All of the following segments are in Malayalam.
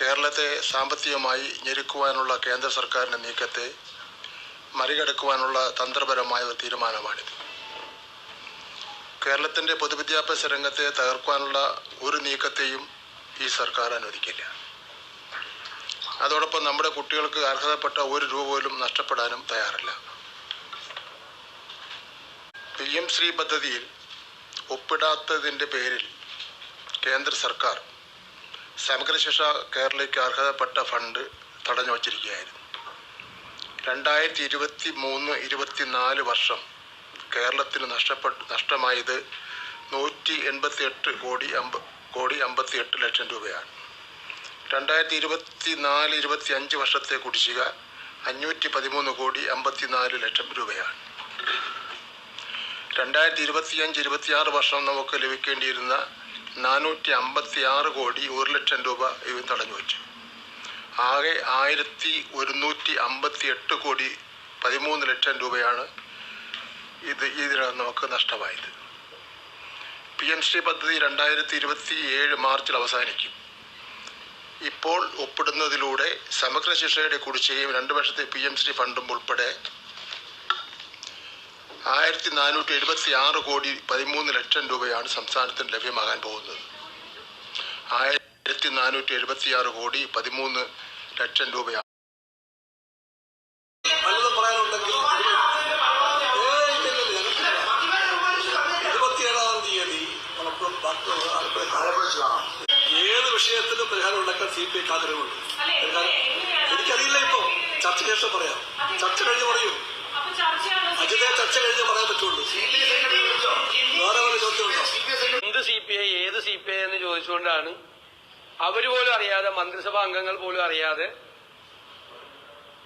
കേരളത്തെ സാമ്പത്തികമായി ഞെരുക്കുവാനുള്ള കേന്ദ്ര സർക്കാരിന്റെ നീക്കത്തെ മറികടക്കുവാനുള്ള തന്ത്രപരമായ ഒരു തീരുമാനമാണിത്. കേരളത്തിന്റെ പൊതുവിദ്യാഭ്യാസ രംഗത്തെ തകർക്കാനുള്ള ഒരു നീക്കത്തെയും ഈ സർക്കാർ അനുവദിക്കില്ല. അതോടൊപ്പം നമ്മുടെ കുട്ടികൾക്ക് അർഹതപ്പെട്ട ഒരു രൂപ പോലും നഷ്ടപ്പെടാനും തയ്യാറില്ല. പി എം ശ്രീ പദ്ധതിയിൽ ഒപ്പിടാത്തതിന്റെ പേരിൽ കേന്ദ്ര സർക്കാർ സമഗ്ര ശിക്ഷ കേരളയ്ക്ക് അർഹതപ്പെട്ട ഫണ്ട് തടഞ്ഞു വച്ചിരിക്കുകയായിരുന്നു. രണ്ടായിരത്തി ഇരുപത്തി മൂന്ന് ഇരുപത്തിനാല് വർഷം കേരളത്തിന് നഷ്ടപ്പെട്ട് നഷ്ടമായത് നൂറ്റി എൺപത്തി എട്ട് കോടി അമ്പ കോടി അമ്പത്തി എട്ട് ലക്ഷം രൂപയാണ്. രണ്ടായിരത്തി ഇരുപത്തി നാല് ഇരുപത്തി അഞ്ച് വർഷത്തെ കുടിശ്ശിക അഞ്ഞൂറ്റി പതിമൂന്ന് കോടി അമ്പത്തിനാല് ലക്ഷം രൂപയാണ്. രണ്ടായിരത്തി ഇരുപത്തിയഞ്ച് ഇരുപത്തിയാറ് വർഷം നമുക്ക് ലഭിക്കേണ്ടിയിരുന്ന നാനൂറ്റി അമ്പത്തി ആറ് കോടി ഒരു ലക്ഷം രൂപ ഇവ തടഞ്ഞു വെച്ചു. ആകെ ആയിരത്തി ഒരുന്നൂറ്റി അമ്പത്തി എട്ട് കോടി പതിമൂന്ന് ലക്ഷം രൂപയാണ് ഇത് ഇതിനകം നമുക്ക് നഷ്ടമായത്. പി എം ശ്രീ പദ്ധതി രണ്ടായിരത്തി ഇരുപത്തി ഏഴ് മാർച്ചിൽ അവസാനിക്കും. ഇപ്പോൾ ഒപ്പിടുന്നതിലൂടെ സമഗ്ര ശിക്ഷയുടെ കുടിശ്ശികയും രണ്ട് വർഷത്തെ പി എം ശ്രീ ഫണ്ടും ഉൾപ്പെടെ ആയിരത്തി നാനൂറ്റി എഴുപത്തി ആറ് കോടി പതിമൂന്ന് ലക്ഷം രൂപയാണ് സംസ്ഥാനത്തിന് ലഭ്യമാകാൻ പോകുന്നത്. ആയിരത്തി നാനൂറ്റി എഴുപത്തി ആറ് കോടി പതിമൂന്ന് ലക്ഷം രൂപയാണ്. ഏത് വിഷയത്തിലും പരിഹാരം ഉണ്ടാക്കാൻ സി പി ഐ ആഗ്രഹമുണ്ട്. എനിക്കറിയില്ല ചർച്ച ശേഷം പറയാം. ചർച്ച കഴിഞ്ഞ് പറയൂ. സി പി ഐ എന്ന് ചോദിച്ചുകൊണ്ടാണ് അവർ പോലും അറിയാതെ മന്ത്രിസഭാ അംഗങ്ങൾ പോലും അറിയാതെ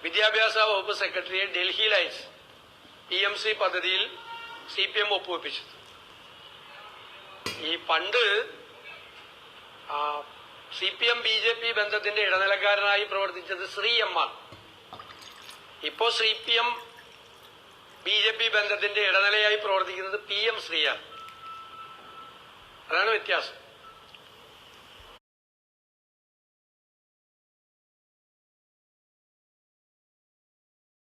വിദ്യാഭ്യാസ വകുപ്പ് സെക്രട്ടറിയെ ഡൽഹിയിൽ അയച്ച് പി എം സി പദ്ധതിയിൽ സി പി എം ഒപ്പുവെപ്പിച്ചത് ഈ പണ്ട് C P M B J P ബന്ധത്തിന്റെ ഇടനിലക്കാരനായി പ്രവർത്തിച്ചത് ശ്രീ എം ആണ്. ഇപ്പോ C P M B J P ബന്ധത്തിന്റെ ഇടനിലയായി പ്രവർത്തിക്കുന്നത് പി എം ശ്രീയാണ് i don't